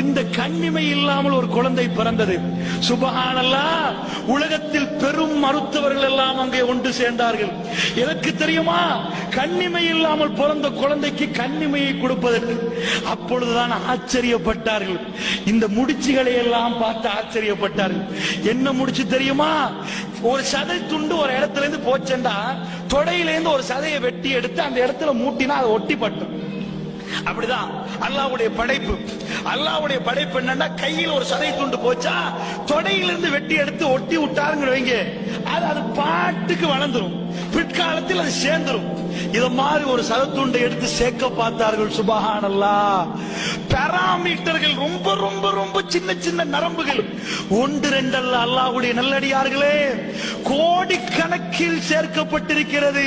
இந்த கண்ணிமை இல்லாமல் ஒரு குழந்தை பிறந்தது. சுபஹானல்லா உலகத்தில் பெரும் மருத்துவர்கள் எல்லாம் அங்கே ஒன்று சேர்ந்தார்கள். எனக்கு தெரியுமா கண்ணிமை இல்லாமல் பிறந்த குழந்தைக்கு கண்ணிமையை கொடுப்பதற்கு? அப்பொழுதுதான் ஆச்சரியப்பட்டார்கள். இந்த முடிச்சுகளை எல்லாம் பார்த்து ஆச்சரியப்பட்டார்கள். என்ன முடிச்சு தெரியுமா? ஒரு சதை துண்டு ஒரு இடத்துல இருந்து போச்சேன்டா தொடையில இருந்து ஒரு சதையை வெட்டி எடுத்து அந்த இடத்துல மூட்டினா அதை ஒட்டி பட்டும் அப்படிதான் அல்லாவுடைய படைப்பு. அல்லாவுடைய படைப்பு என்னன்னா கையில் ஒரு சதை துண்டு போச்சா தொடையிலிருந்து வெட்டி எடுத்து ஒட்டி விட்டாருங்கிற வைங்க. அது அது பாட்டுக்கு வளர்ந்துரும். பிற்காலத்தில் அது சேர்ந்துரும். இத மாதிரி ஒரு சதத்துண்டை எடுத்து சேர்க்க பார்த்தார்கள் சுபஹானல்லா. பெராமீட்டர்கள் ரொம்ப ரொம்ப ரொம்ப சின்ன சின்ன நரம்புகள். ஒன்று ரெண்டல்ல அல்லாவுடைய நல்லடியார்களே. கோடிக்கணக்கில் சேர்க்கப்பட்டிருக்கிறது.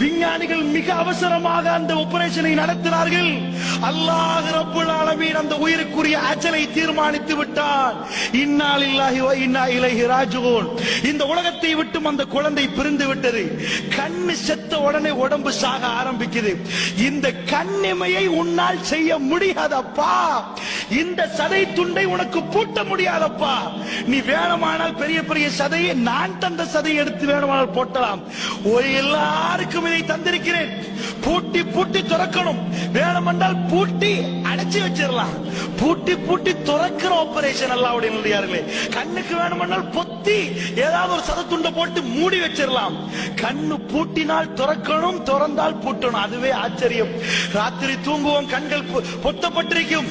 விஞ்ஞானிகள் மிக அவசரமாக அந்த ஆபரேஷனை நடத்தினார்கள். அல்லாஹ் ரப்புல் ஆலமீன் அந்த உயிருக்குரிய அச்சலை தீர்மானித்து விட்டார். இன்னால் இல்லாஹி வ இன்னா இலைஹி ராஜிஊன். இந்த உலகத்தை விட்டும் அந்த குழந்தை பிரிந்து விட்டது. கண்ணு செத்த உடனே உடம்பு சாக ஆரம்பிக்குது. இந்த கண்ணிமையை உன்னால் செய்ய முடியாதப்பா. இந்த சதை துண்டை உனக்கு பூட்ட முடியாதப்பா. நீ வேணுமானால் பெரிய பெரிய சதையை நான் தந்த சதையை எடுத்து வேணுமானால் போட்டலாம். ஒரு எல்லாருக்கும் இதை தந்திருக்கிறேன். பூட்டி பூட்டி திறக்கணும். வேணுமென்றால் பூட்டி அடைச்சு வச்சிடலாம் பூட்டி பூட்டி துறக்கிற ஆபரேஷன் அல்லாவுடைய நல்லியார்களே கண்ணுக்கு வேணுமென்றால் பொத்தி ஏதாவது ஒரு சதத்துண்டை போட்டு மூடி வச்சிடலாம் கண்ணு பூட்டினால் திறக்கணும் திறந்தால் பூட்டணும். அதுவே ஆச்சரியம். ராத்திரி தூங்குவோம் கண்கள் பொ- பொத்தப்பட்டிருக்கும்.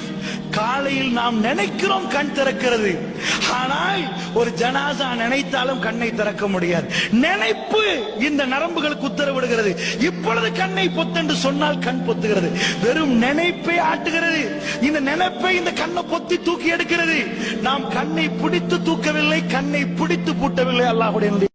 காலையில் நாம் நினைக்கிறோம் கண் திறக்கிறது. ஆனால் ஒரு ஜனாசா நினைத்தாலும் கண்ணை திறக்க முடியாது. நினைப்பு இந்த நரம்புகளுக்கு உத்தரவிடுகிறது. இப்பொழுது கண்ணை பொத்தென்று சொன்னால் கண் பொத்துகிறது. வெறும் நினைப்பை ஆட்டுகிறது. இந்த நினைப்பை இந்த கண்ணை பொத்தி தூக்கி எடுக்கிறது. நாம் கண்ணை பிடித்து தூக்கவில்லை கண்ணை பிடித்து பூட்டவில்லை அல்லாஹுடைய